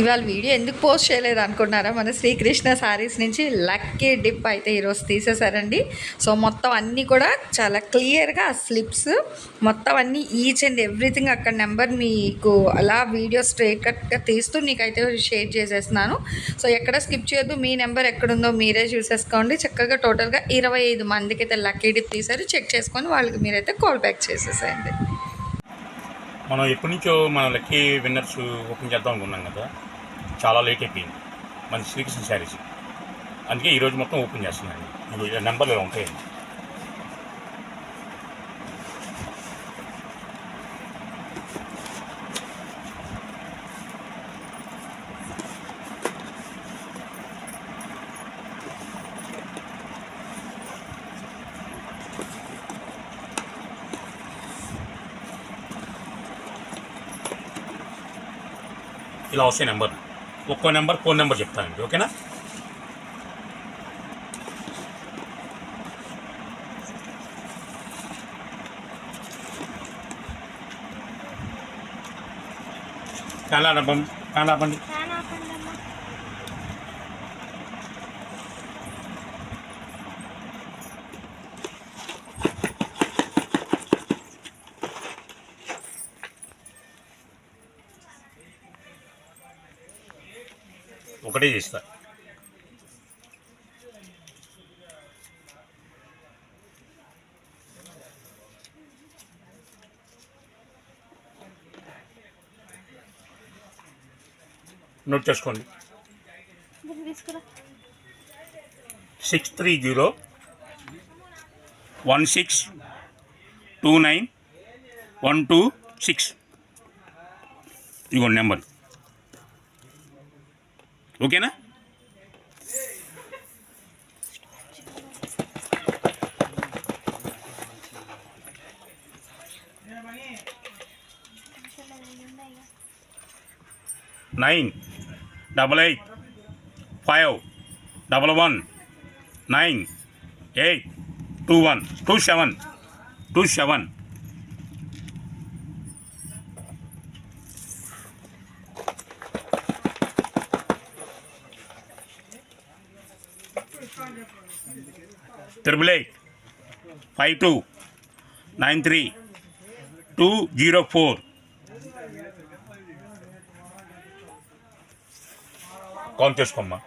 ఇవాళ వీడియో ఎందుకు పోస్ట్ చేయలేదు అనుకున్నారా? మన శ్రీకృష్ణ శారీస్ నుంచి లక్కీ డిప్ అయితే ఈరోజు తీసేశారండి. సో మొత్తం అన్నీ కూడా చాలా క్లియర్గా స్లిప్స్. మొత్తం అన్నీ ఈచ్ అండ్ ఎవ్రీథింగ్ అక్కడ నెంబర్ మీకు అలా వీడియో స్ట్రేట్ కట్గా తీస్తూ నీకైతే షేర్ చేసేస్తున్నాను. సో ఎక్కడ స్కిప్ చేయొద్దు మీ నెంబర్ ఎక్కడుందో మీరే చూసేసుకోండి. చక్కగా టోటల్గా ఇరవై ఐదు మందికి అయితే లక్కీ డిప్ తీసారు చెక్ చేసుకొని వాళ్ళకి మీరైతే కాల్ బ్యాక్ చేసేసేయండి. మనం ఎప్పటి నుంచో మన లక్కీ విన్నర్స్ ఓపెన్ చేద్దాం అనుకున్నాం కదా చాలా లేట్ అయిపోయింది. మన శ్రీకృష్ణ శారీస్ అందుకే ఈరోజు మొత్తం ఓపెన్ చేస్తున్నాను. నెంబర్లు ఉంటాయండి? ఇలా వస్తాయి నెంబర్ ఒక్కో నెంబర్ ఫోన్ నెంబర్ చెప్తానండి. ఓకేనా? చాలా ఆపండి ఫ్యాన్ ఆపండి ఒకటే చేస్తా. నోట్ చేసుకోండి. Six three zero one six two nine one two six ఇదిగోండి నెంబర్. ఓకేనా? Nine double eight five double one nine eight two one two seven two seven. Triple eight five two nine three two zero four count చేసుకోమ్మా.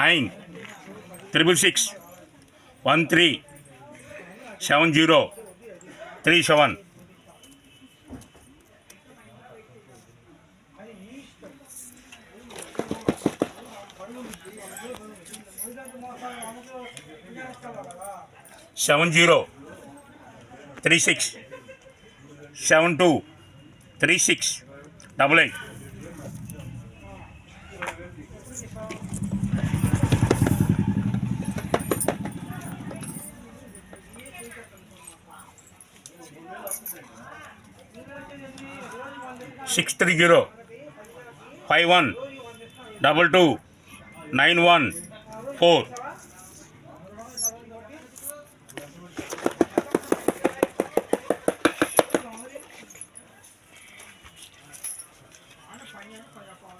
Nine triple six one three seven zero three seven seven zero three six seven two three six double eight six three zero five one double two nine one four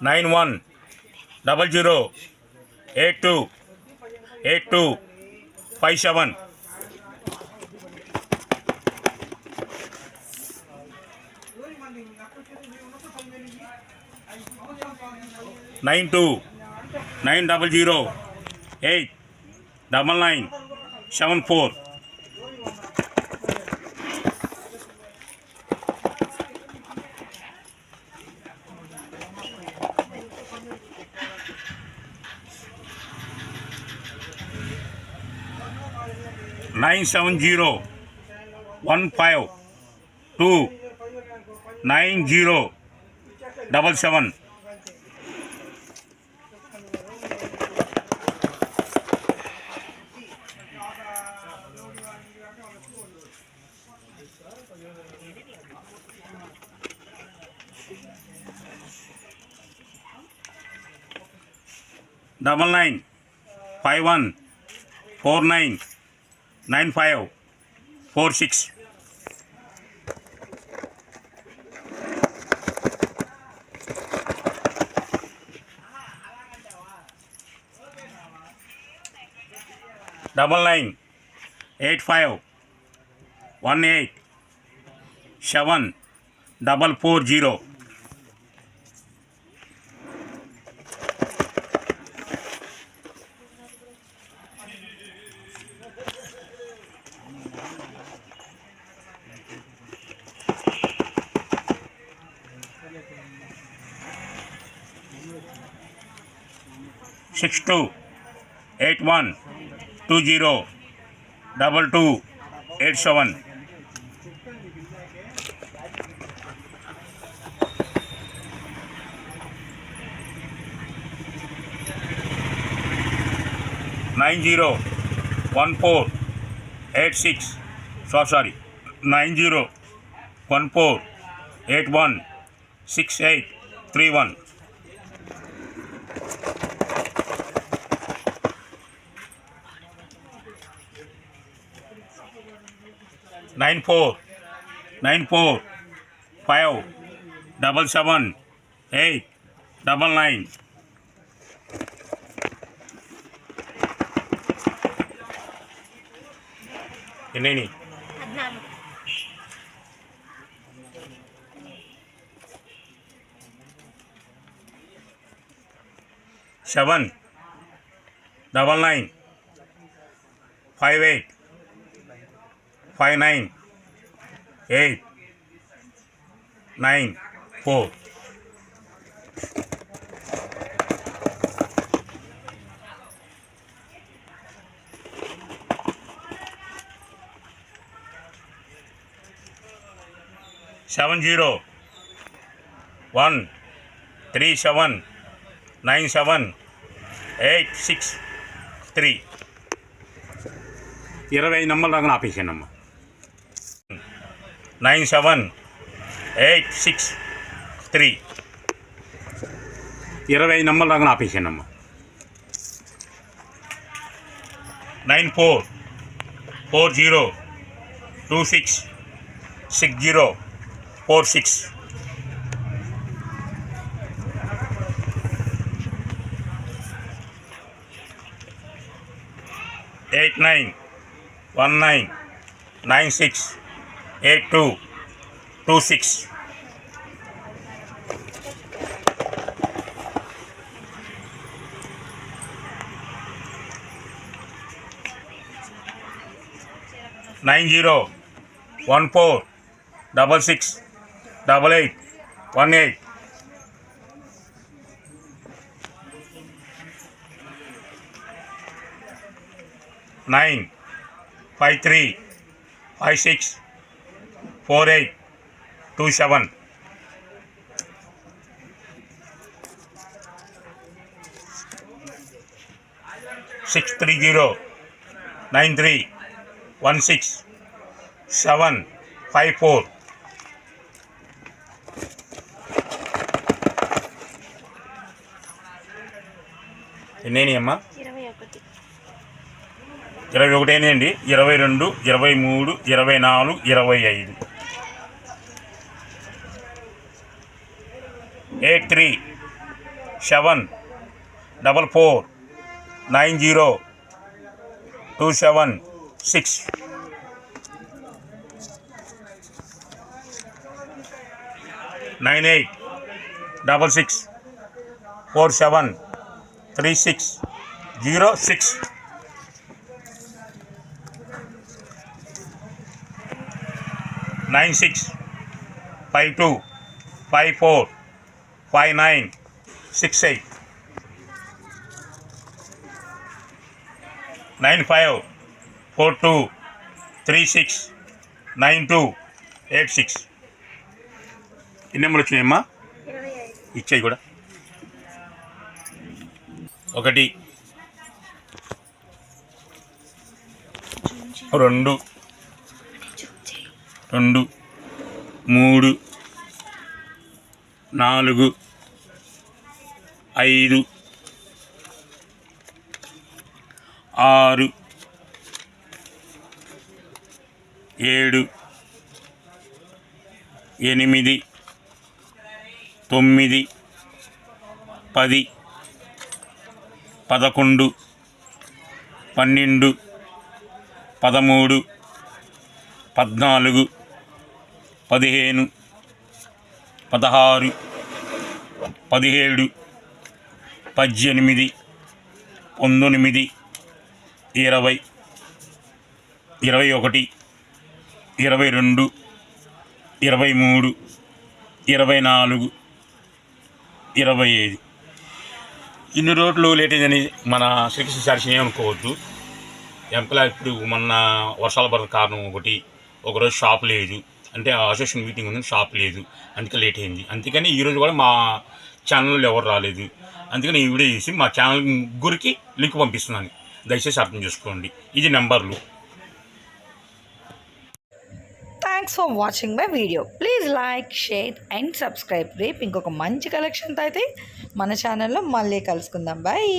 nine one double zero eight two eight two five seven nine two nine double zero eight double nine seven four nine seven zero one five two nine zero double seven. Double nine five one four nine. Nine five four six double nine eight five one eight seven double four zero six two eight one two zero double two eight seven nine zero one four eight six so sorry nine zero one four eight one six eight three one nine four nine four five double seven eight double nine. ఎన్ని seven double nine five eight five nine eight nine four. Seven zero one three seven nine seven eight six three. ఇరవై number దాకా ఆపేసానమ్మా nine seven eight six three. ఇరవై number దాకా ఆపేసానమ్మా nine four four zero two six six zero four six. Eight nine one nine nine six. Eight two, two six, nine zero, one four, double six, double eight, one eight, nine five three, five six. Four eight two seven. Six three zero nine three one six seven five four ఎన్ని అమ్మా ఇరవై ఒకటి. ఇరవై ఒకటి అండి ఇరవై రెండు ఇరవై మూడు ఇరవై నాలుగు ఇరవై ఐదు. Three seven double four nine zero two seven six. Nine eight double six four seven three six zero six. Nine six five two five four five nine six eight nine five four two three six nine two eight six ఎన్ని number వచ్చినాయమ్మా? ఇచ్చాయి కూడా. ఒకటి. రెండు. రెండు. మూడు. నాలుగు. ఐదు. ఆరు. ఏడు. ఎనిమిది. తొమ్మిది. పది. పదకొండు. పన్నెండు. పదమూడు. పద్నాలుగు. పదిహేను. పదహారు. పదిహేడు. పద్దెనిమిది పంతొమ్మిది ఇరవై ఇరవై ఒకటి ఇరవై రెండు ఇరవై మూడు ఇరవై నాలుగు ఇరవై ఐదు ఇన్ని రోజులు లేట్ అయిందని మన శ్రీకృష్ణ శారీస్ ఏమనుకోవద్దు ఎంపలా ఇప్పుడు మొన్న వర్షాల పడిన కారణం ఒకటి ఒకరోజు షాప్ లేదు. అంటే అసోసియేషన్ మీటింగ్ ఉంది షాప్ లేదు. అందుకే లేట్ అయింది. అందుకని ఈరోజు కూడా మా ఛానల్లో ఎవరు రాలేదు. అందుకని ఈ వీడియో చేసి మా ఛానల్ ముగ్గురికి లింక్ పంపిస్తున్నాను. దయచేసి అర్థం చేసుకోండి. ఇది నెంబర్లు. Thanks for watching my video please like share and subscribe రేపు ఇంకొక మంచి కలెక్షన్తో అయితే మన ఛానల్లో మళ్ళీ కలుసుకుందాం. బాయ్